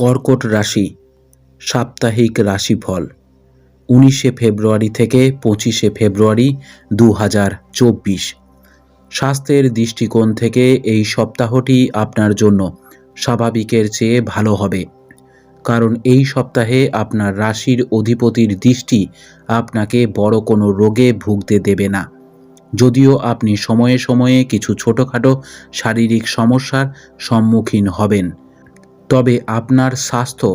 কর্কট রাশি, সাপ্তাহিক রাশিফল, উনিশে ফেব্রুয়ারি থেকে পঁচিশে ফেব্রুয়ারি দু হাজার চব্বিশ। স্বাস্থ্যের দৃষ্টিকোণ থেকে এই সপ্তাহটি আপনার জন্য স্বাভাবিকের চেয়ে ভালো হবে। কারণ এই সপ্তাহে আপনার রাশির অধিপতির দৃষ্টি আপনাকে বড় কোনো রোগে ভুগতে দেবে না। যদিও আপনি সময়ে সময়ে কিছু ছোটোখাটো শারীরিক সমস্যার সম্মুখীন হবেন। তবে আপনার স্বাস্থ্য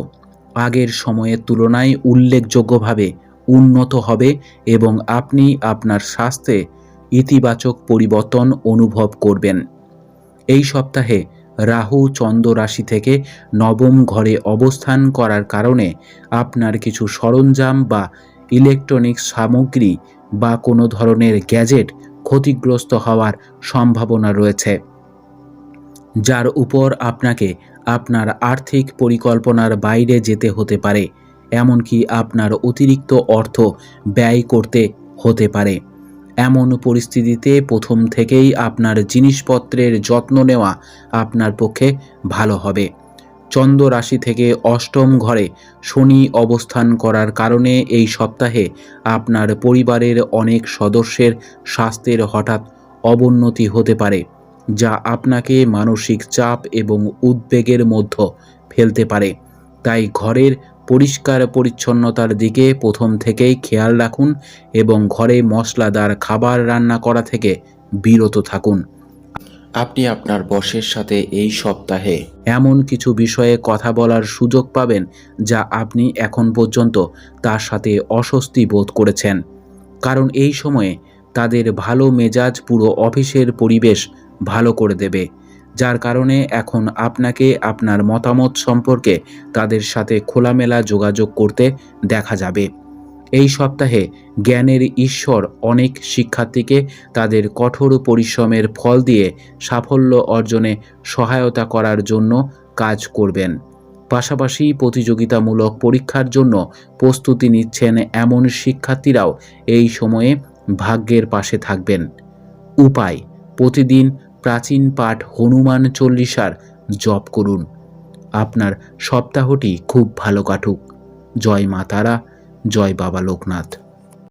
আগের সময়ের তুলনায় উল্লেখযোগ্যভাবে উন্নত হবে এবং আপনি আপনার স্বাস্থ্যে ইতিবাচক পরিবর্তন অনুভব করবেন। এই সপ্তাহে রাহু চন্দ্র রাশি থেকে নবম ঘরে অবস্থান করার কারণে আপনার কিছু সরঞ্জাম বা ইলেকট্রনিক্স সামগ্রী বা কোনো ধরনের গ্যাজেট ক্ষতিগ্রস্ত হওয়ার সম্ভাবনা রয়েছে, যার উপর আপনাকে আপনার আর্থিক পরিকল্পনার বাইরে যেতে হতে পারে, এমনকি আপনার অতিরিক্ত অর্থ ব্যয় করতে হতে পারে। এমন পরিস্থিতিতে প্রথম থেকেই আপনার জিনিসপত্রের যত্ন নেওয়া আপনার পক্ষে ভালো হবে। চন্দ্র রাশি থেকে অষ্টম ঘরে শনি অবস্থান করার কারণে এই সপ্তাহে আপনার পরিবারের অনেক সদস্যের স্বাস্থ্যের হঠাৎ অবনতি হতে পারে। যা আপনাকে মানসিক চাপ এবং উদ্বেগের মধ্য ফেলতে পারে। তাই ঘরের পরিষ্কার পরিচ্ছন্নতার দিকে প্রথম থেকেই খেয়াল রাখুন এবং ঘরে মশলাদার খাবার রান্না করা থেকে বিরত থাকুন। আপনি আপনার বসের সাথে এই সপ্তাহে এমন কিছু বিষয়ে কথা বলার সুযোগ পাবেন যা আপনি এখন পর্যন্ত তার সাথে অস্বস্তি বোধ করেছেন। কারণ এই সময়ে তাদের ভালো মেজাজ পুরো অফিসের পরিবেশ ভালো করে দেবে, যার কারণে এখন আপনাকে আপনার মতামত সম্পর্কে তাদের সাথে খোলামেলা যোগাযোগ করতে দেখা যাবে। এই সপ্তাহে জ্ঞানের ঈশ্বর অনেক শিক্ষার্থীকে তাদের কঠোর পরিশ্রমের ফল দিয়ে সাফল্য অর্জনে সহায়তা করার জন্য কাজ করবেন। পাশাপাশি প্রতিযোগিতামূলক পরীক্ষার জন্য প্রস্তুতি নিচ্ছেন এমন শিক্ষার্থীরাও এই সময়ে ভাগ্যের পাশে থাকবেন। উপায়, প্রতিদিন প্রাচীন পাঠ হনুমান চল্লিশার জপ করুন। আপনার সপ্তাহটি খুব ভালো কাটুক। জয় মা তারা, জয় বাবা লোকনাথ।